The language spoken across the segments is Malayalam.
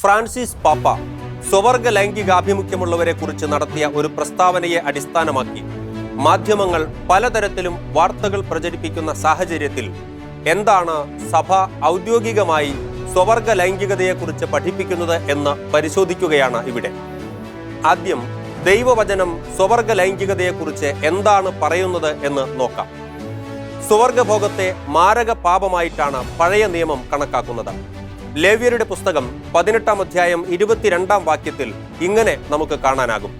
ഫ്രാൻസിസ് പാപ്പ സ്വവർഗ ലൈംഗികാഭിമുഖ്യമുള്ളവരെ കുറിച്ച് നടത്തിയ ഒരു പ്രസ്താവനയെ അടിസ്ഥാനമാക്കി മാധ്യമങ്ങൾ പലതരത്തിലും വാർത്തകൾ പ്രചരിപ്പിക്കുന്ന സാഹചര്യത്തിൽ എന്താണ് സഭ ഔദ്യോഗികമായി സ്വവർഗ ലൈംഗികതയെക്കുറിച്ച് പഠിപ്പിക്കുന്നത് എന്ന് പരിശോധിക്കുകയാണ് ഇവിടെ. ആദ്യം ദൈവവചനം സ്വവർഗ ലൈംഗികതയെക്കുറിച്ച് എന്താണ് പറയുന്നത് എന്ന് നോക്കാം. സ്വർഗഭോഗത്തെ മാരക പാപമായിട്ടാണ് പഴയ നിയമം കണക്കാക്കുന്നത്. ലേവ്യരുടെ പുസ്തകം പതിനെട്ടാം അധ്യായം ഇരുപത്തിരണ്ടാം വാക്യത്തിൽ ഇങ്ങനെ നമുക്ക് കാണാനാകും.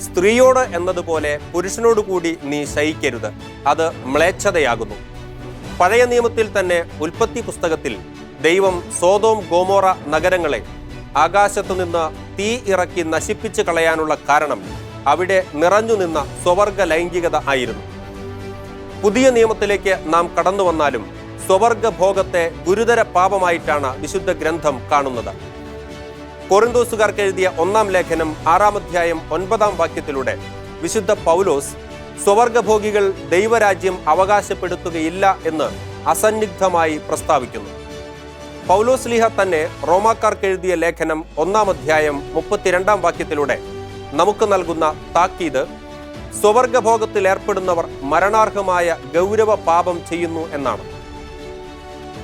സ്ത്രീയോട് എന്നതുപോലെ പുരുഷനോട് കൂടി നീ ശയിക്കരുത്. അത് മ്ലേച്ഛതയാകുന്നു. പഴയ നിയമത്തിൽ തന്നെ ഉൽപ്പത്തി പുസ്തകത്തിൽ ദൈവം സോതോം ഗോമോറ നഗരങ്ങളെ ആകാശത്തു നിന്ന് തീ ഇറക്കി നശിപ്പിച്ചു കളയാനുള്ള കാരണം അവിടെ നിറഞ്ഞു നിന്ന സ്വവർഗ ലൈംഗികത ആയിരുന്നു. പുതിയ നിയമത്തിലേക്ക് നാം കടന്നു വന്നാലും സ്വവർഗ ഭോഗത്തെ ഗുരുതര പാപമായിട്ടാണ് വിശുദ്ധ ഗ്രന്ഥം കാണുന്നത്. കൊറിന്തോസുകാർക്ക് എഴുതിയ ഒന്നാം ലേഖനം ആറാം അധ്യായം ഒൻപതാം വാക്യത്തിലൂടെ വിശുദ്ധ പൗലോസ് സ്വവർഗഭോഗികൾ ദൈവരാജ്യം അവകാശപ്പെടുത്തുകയില്ല എന്ന് അസന്നിഗ്ധമായി പ്രസ്താവിക്കുന്നു. പൗലോസ് ലീഹ തന്നെ റോമാക്കാർക്ക് എഴുതിയ ലേഖനം ഒന്നാം അധ്യായം മുപ്പത്തിരണ്ടാം വാക്യത്തിലൂടെ നമുക്ക് നൽകുന്ന താക്കീത് സ്വവർഗഭോഗത്തിൽ ഏർപ്പെടുന്നവർ മരണാർഹമായ ഗൗരവ പാപം ചെയ്യുന്നു എന്നാണ്.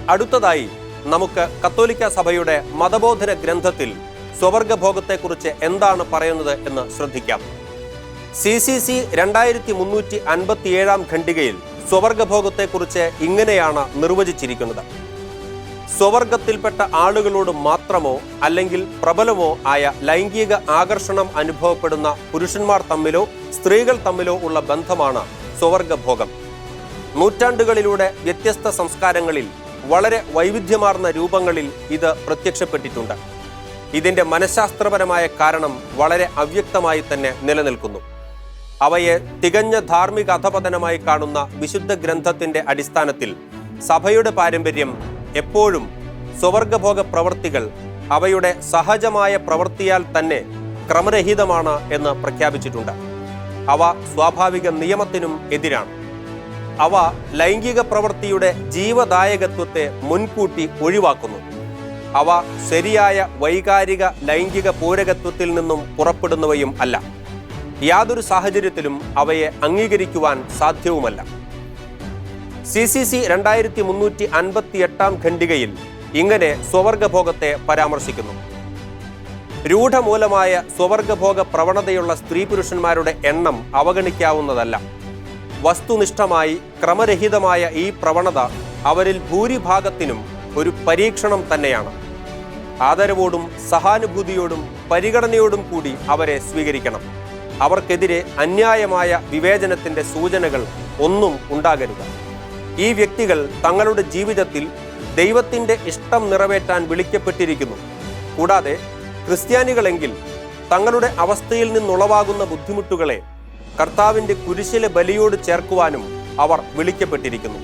അടുത്തതായി നമുക്ക് കത്തോലിക്ക സഭയുടെ മതബോധന ഗ്രന്ഥത്തിൽ സ്വവർഗഭോഗത്തെക്കുറിച്ച് എന്താണ് പറയുന്നത് എന്ന് ശ്രദ്ധിക്കാം. സി സി സി രണ്ടായിരത്തി മുന്നൂറ്റി അൻപത്തിയേഴാം ഖണ്ഡികയിൽ സ്വവർഗഭോഗത്തെക്കുറിച്ച് ഇങ്ങനെയാണ് നിർവചിച്ചിരിക്കുന്നത്. സ്വവർഗത്തിൽപ്പെട്ട ആളുകളോട് മാത്രമോ അല്ലെങ്കിൽ പ്രബലമോ ആയ ലൈംഗിക ആകർഷണം അനുഭവപ്പെടുന്ന പുരുഷന്മാർ തമ്മിലോ സ്ത്രീകൾ തമ്മിലോ ഉള്ള ബന്ധമാണ് സ്വവർഗഭോഗം. നൂറ്റാണ്ടുകളിലൂടെ വ്യത്യസ്ത സംസ്കാരങ്ങളിൽ വളരെ വൈവിധ്യമാർന്ന രൂപങ്ങളിൽ ഇത് പ്രത്യക്ഷപ്പെട്ടിട്ടുണ്ട്. ഇതിന്റെ മനഃശാസ്ത്രപരമായ കാരണം വളരെ അവ്യക്തമായി തന്നെ നിലനിൽക്കുന്നു. അവയെ തികഞ്ഞ ധാർമ്മിക അധപതനമായി കാണുന്ന വിശുദ്ധ ഗ്രന്ഥത്തിന്റെ അടിസ്ഥാനത്തിൽ സഭയുടെ പാരമ്പര്യം എപ്പോഴും സ്വവർഗഭോഗ പ്രവൃത്തികൾ അവയുടെ സഹജമായ പ്രവൃത്തിയാൽ തന്നെ ക്രമരഹിതമാണ് എന്ന് പ്രഖ്യാപിച്ചിട്ടുണ്ട്. അവ സ്വാഭാവിക നിയമത്തിനും എതിരാണ്. അവ ലൈംഗിക പ്രവൃത്തിയുടെ ജീവദായകത്വത്തെ മുൻകൂട്ടി ഒഴിവാക്കുന്നു. അവ ശരിയായ വൈകാരിക ലൈംഗിക പൂരകത്വത്തിൽ നിന്നും പുറപ്പെടുന്നവയും അല്ല. യാതൊരു സാഹചര്യത്തിലും അവയെ അംഗീകരിക്കുവാൻ സാധ്യവുമല്ല. സി സി സി രണ്ടായിരത്തി മുന്നൂറ്റി അൻപത്തി എട്ടാം ഖണ്ഡികയിൽ ഇങ്ങനെ സ്വവർഗഭോഗത്തെ പരാമർശിക്കുന്നു. രൂഢമൂലമായ സ്വവർഗഭോഗ പ്രവണതയുള്ള സ്ത്രീ പുരുഷന്മാരുടെ എണ്ണം അവഗണിക്കാവുന്നതല്ല. വസ്തുനിഷ്ഠമായി ക്രമരഹിതമായ ഈ പ്രവണത അവരിൽ ഭൂരിഭാഗത്തിനും ഒരു പരീക്ഷണം തന്നെയാണ്. ആദരവോടും സഹാനുഭൂതിയോടും പരിഗണനയോടും കൂടി അവരെ സ്വീകരിക്കണം. അവർക്കെതിരെ അന്യായമായ വിവേചനത്തിന്റെ സൂചനകൾ ഒന്നും ഉണ്ടാകരുത്. ഈ വ്യക്തികൾ തങ്ങളുടെ ജീവിതത്തിൽ ദൈവത്തിന്റെ ഇഷ്ടം നിറവേറ്റാൻ വിളിക്കപ്പെട്ടിരിക്കുന്നു. കൂടാതെ ക്രിസ്ത്യാനികളെങ്കിൽ തങ്ങളുടെ അവസ്ഥയിൽ നിന്നുളവാകുന്ന ബുദ്ധിമുട്ടുകളെ കർത്താവിന്റെ കുരിശിലെ ബലിയോട് ചേർക്കുവാനും അവർ വിളിക്കപ്പെട്ടിരിക്കുന്നു.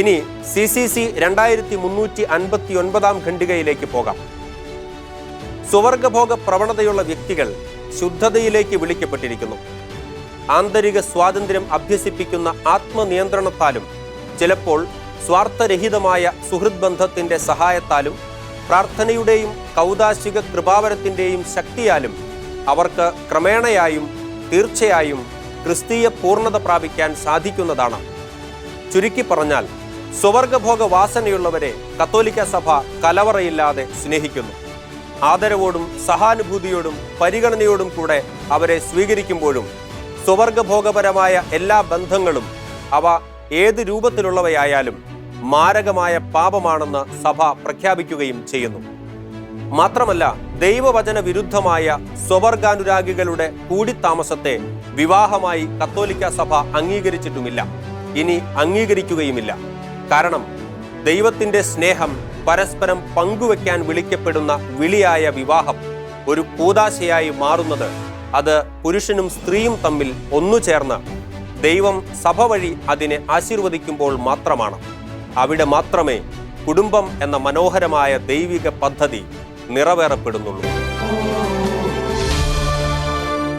ഇനി സി സി സി രണ്ടായിരത്തി മുന്നൂറ്റി അൻപത്തി ഒൻപതാം ഖണ്ഡികയിലേക്ക് പോകാം. സുവർഗഭോഗ പ്രവണതയുള്ള വ്യക്തികൾ ശുദ്ധതയിലേക്ക് വിളിക്കപ്പെട്ടിരിക്കുന്നു. ആന്തരിക സ്വാതന്ത്ര്യം അഭ്യസിപ്പിക്കുന്ന ആത്മനിയന്ത്രണത്താലും ചിലപ്പോൾ സ്വാർത്ഥരഹിതമായ സുഹൃത് ബന്ധത്തിന്റെ സഹായത്താലും പ്രാർത്ഥനയുടെയും കൗതാശിക കൃപാവരത്തിന്റെയും ശക്തിയാലും അവർക്ക് ക്രമേണയായും തീർച്ചയായും ക്രിസ്തീയ പൂർണത പ്രാപിക്കാൻ സാധിക്കുന്നതാണ്. ചുരുക്കി പറഞ്ഞാൽ സ്വവർഗഭോഗ വാസനയുള്ളവരെ കത്തോലിക്ക സഭ കലവറയില്ലാതെ സ്നേഹിക്കുന്നു. ആദരവോടും സഹാനുഭൂതിയോടും പരിഗണനയോടും കൂടെ അവരെ സ്വീകരിക്കുമ്പോഴും സ്വവർഗഭോഗപരമായ എല്ലാ ബന്ധങ്ങളും അവ ഏത് രൂപത്തിലുള്ളവയായാലും മാരകമായ പാപമാണെന്ന് സഭ പ്രഖ്യാപിക്കുകയും ചെയ്യുന്നു. മാത്രമല്ല ദൈവവചന വിരുദ്ധമായ സ്വവർഗാനുരാഗികളുടെ കൂടിത്താമസത്തെ വിവാഹമായി കത്തോലിക്ക സഭ അംഗീകരിച്ചിട്ടുമില്ല. ഇനി അംഗീകരിക്കുകയുമില്ല. കാരണം ദൈവത്തിന്റെ സ്നേഹം പരസ്പരം പങ്കുവെക്കാൻ വിളിക്കപ്പെടുന്ന വിളിയായ വിവാഹം ഒരു കൂതാശയായി മാറുന്നത് അത് പുരുഷനും സ്ത്രീയും തമ്മിൽ ഒന്നു ചേർന്ന് ദൈവം സഭ വഴി അതിനെ ആശീർവദിക്കുമ്പോൾ മാത്രമാണ്. അവിടെ മാത്രമേ കുടുംബം എന്ന മനോഹരമായ ദൈവിക പദ്ധതി നിറവേറപ്പെടുന്നുള്ളൂ.